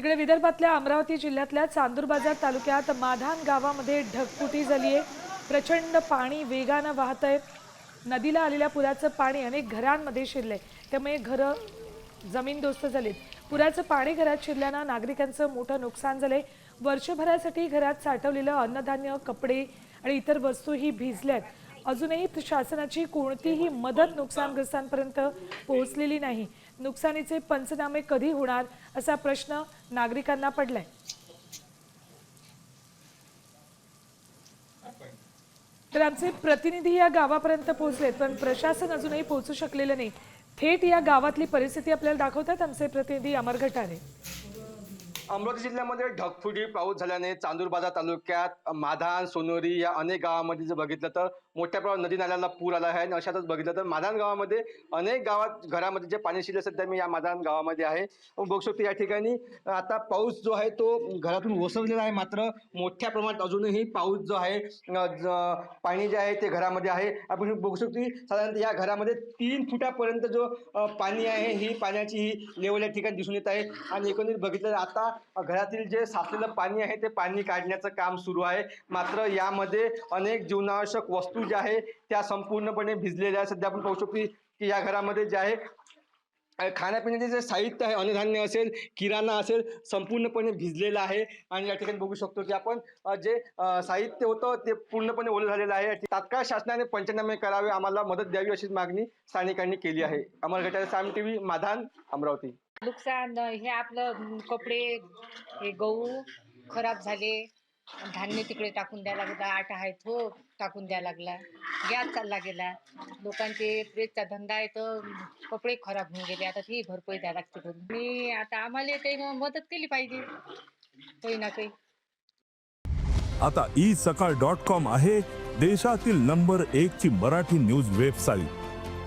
तिकडे विदर्भातल्या अमरावती जिल्ह्यातल्या चांदूर बाजार तालुक्यात माधान गावामध्ये ढगफुटी झाली आहे प्रचंड पाणी वेगानं वाहत आहे नदीला आलेल्या पुराचं पाणी अनेक घरांमध्ये शिरलंय. त्यामुळे घरं जमीनदोस्त झालीत. पुराचं पाणी घरात शिरल्यानं नागरिकांचं मोठं नुकसान झालंय. वर्षभरासाठी घरात साठवलेलं अन्नधान्य कपडे आणि इतर वस्तूही भिजल्यात. अजूनही शासनाची कोणतीही मदत नुकसानग्रस्तांपर्यंत पोहोचलेली नाही. नुकसानीचे पंचनामे कधी होणार असा प्रश्न नागरिकांना पडलाय. तर आमचे प्रतिनिधी या गावापर्यंत पोहोचलेत पण प्रशासन अजूनही पोहोचू शकलेलं नाही. थेट या गावातली परिस्थिती आपल्याला दाखवतात आमचे प्रतिनिधी अमर घटारे. अमरावती जिल्ह्यामध्ये ढगफुटी पाऊस झाल्याने चांदूरबाजार तालुक्यात माधान सोनोरी या अनेक गावामध्ये जर बघितलं तर मोठ्या प्रमाणात नदी नाल्याला पूर आला आहे. आणि अशातच बघितलं तर माधान गावामध्ये अनेक गावात घरामध्ये जे पाणी शिरले सध्या मी या माधान गावामध्ये आहे. बघू शकतो या ठिकाणी आता पाऊस जो आहे तो घरातून ओसरलेला आहे मात्र मोठ्या प्रमाणात अजूनही पाऊस जो आहे ज- पाणी जे आहे ते घरामध्ये आहे. आपण बघू शकतो साधारणतः या घरामध्ये तीन फुटापर्यंत जो पाणी आहे ही पाण्याची ही लेवल या ठिकाणी दिसून येत आहे. आणि एकंदरीत बघितलं तर आता घरातील जे साचलेलं पाणी आहे ते पाणी काढण्याचं काम सुरू आहे. मात्र यामध्ये अनेक जीवनावश्यक वस्तू ज्या आहे त्या संपूर्णपणे भिजलेल्या आहेत. सध्या आपण पाहू शकतो की या घरामध्ये जे आहे खाण्यापिण्याचे जे साहित्य आहे अन्नधान्य असेल किराणा असेल संपूर्णपणे भिजलेलं आहे. आणि या ठिकाणी बघू शकतो की आपण जे साहित्य होतं ते पूर्णपणे ओलं झालेलं आहे. तात्काळ शासनाने पंचनामे करावे आम्हाला मदत द्यावी अशी मागणी स्थानिकांनी केली आहे. अमर घटाळे साम टी व्ही माधान अमरावती. नुकसान हे आपलं कपडे हे गहू खराब झाले. धान्य तिकडे टाकून द्यायला लागला आटा आहे तो टाकून द्यायला लागला. गॅस चालला गेला. लोकांचे प्रेसचा धंदा आहे तर कपडे खराब होऊन गेले. आता ती भरपाई द्यायला लागते करून मी आता आम्हाला ते मदत केली पाहिजे. काही ना काही. आता ई सकाळ डॉट कॉम आहे देशातील नंबर एक ची मराठी न्यूज वेबसाईट